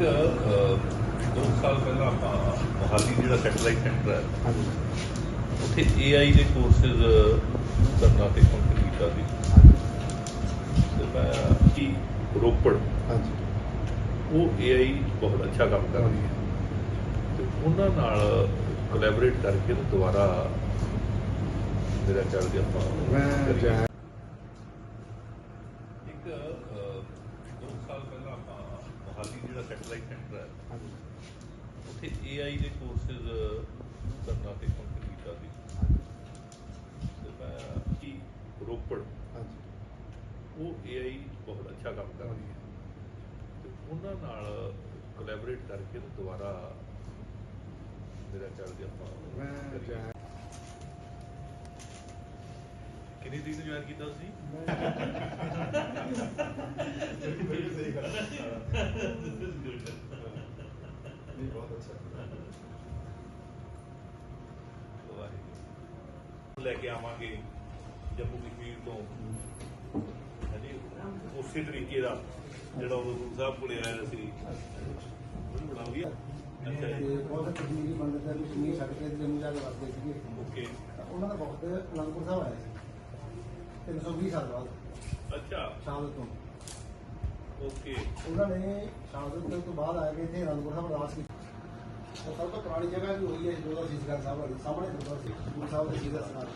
ਅ, ਦੋ ਸਾਲ ਪਹਿਲਾਂ ਆਪਾਂ ਮੋਹਾਲੀ ਜਿਹੜਾ ਸੈਟਲਾਈਟ ਸੈਂਟਰ ਹੈ ਉੱਥੇ AI ਦੇ ਕੋਰਸਿਸ ਕਰਨਾ ਤੇ ਕੰਪਲੀਟ ਕੀਤਾ ਸੀ। ਤੇ ਮੈਂ ਕੀ ਰੋਪੜ ਹਾਂਜੀ। ਉਹ AI ਬਹੁਤ ਅੱਛਾ ਕੰਮ ਕਰ ਰਹੀ ਹੈ। ਤੇ ਉਹਨਾਂ ਨਾਲ ਕੋਲੈਬੋਰੇਟ ਕਰਕੇ ਤੇ ਦੁਬਾਰਾ ਮੇਰਾ ਚੱਲ ਗਿਆ ਆਪਾਂ ਮੈਂ ਇੱਕ ਅ, ਦੋ ਸਾਲ ਪਹਿਲਾਂ ਆਪਾਂ ਮੋਹਾਲੀ ਸੈਟਲਾਈਟ ਸੈਂਟਰ ਹੈ ਹਾਂਜੀ। ਉੱਥੇ AI ਦੇ ਕੋਰਸਿਸ ਕਰਨਾ ਤੇ ਕੰਪਲੀਟ ਹਾਂਜੀ। ਤੇ ਮੈਂ ਕੀ ਰੋਪੜ। ਹਾਂਜੀ। ਉਹ AI ਬਹੁਤ ਅੱਛਾ ਕੰਮ ਕਰ ਰਹੀ ਹੈ। ਤੇ ਉਹਨਾਂ ਨਾਲ ਕੋਲੈਬੋਰੇਟ ਕਰਕੇ ਦੁਬਾਰਾ ਮੇਰਾ ਚੱਲ ਗਿਆ ਆਪਾਂ। ਮੈਂ ਕਿੰਨੀ ਤਰੀਕ ਨੂੰ ਜੁਆਇਨ ਕੀਤਾ ਸੀ ਨਹੀਂ ਬਹੁਤ ਅੱਛਾ ਲੈ ਕੇ ਆਵਾਂਗੇ ਜੰਮੂ ਕਸ਼ਮੀਰ ਤੋਂ ਹਾਂਜੀ ਉਸੇ ਤਰੀਕੇ ਦਾ ਜਿਹੜਾ ਉਹ ਗੁਰੂ ਸਾਹਿਬ ਕੋਲੇ ਆਇਆ ਸੀ ਉਹ ਬਣਾਉਗੀ ਅੱਛਾ ਜੀ ਤੇ ਬਹੁਤ ਕਸ਼ਮੀਰੀ ਪੰਡਤ ਹੈ ਕਸ਼ਮੀਰ ਛੱਡ ਕੇ ਜੰਮੂ ਜਾ ਕੇ ਵਸਦੇ ਸੀਗੇ ਓਕੇ ਤਾਂ ਉਹਨਾਂ ਦਾ ਬਹੁਤ ਅਨੰਦਪੁਰ ਸਾਹਿਬ ਆਇਆ ਸੀ 320 ਸਾਲ ਬਾਅਦ ਅੱਛਾ ਸ਼ਹਾਦਤ ਤੋਂ ਓਕੇ। ਉਹਨਾਂ ਨੇ ਸ਼ਹਾਦਤ ਤੋਂ ਬਾਅਦ ਆ ਕੇ ਇੱਥੇ ਅਨੰਦਪੁਰ ਸਾਹਿਬ ਅਰਦਾਸ ਕੀਤੀ। ਤਾਂ ਸਭ ਤੋਂ ਪੁਰਾਣੀ ਜਗ੍ਹਾ ਵੀ ਹੋਈ ਹੈ ਜੋਦਾ ਸੀਸਗੜ੍ਹ ਸਾਹਿਬ ਵਾਲੀ ਸਾਹਮਣੇ ਗੁਰਦੁਆਰਾ ਸੀ, ਗੁਰੂ ਸਾਹਿਬ ਦੇ ਸੀਦਾ ਸਨਾਨ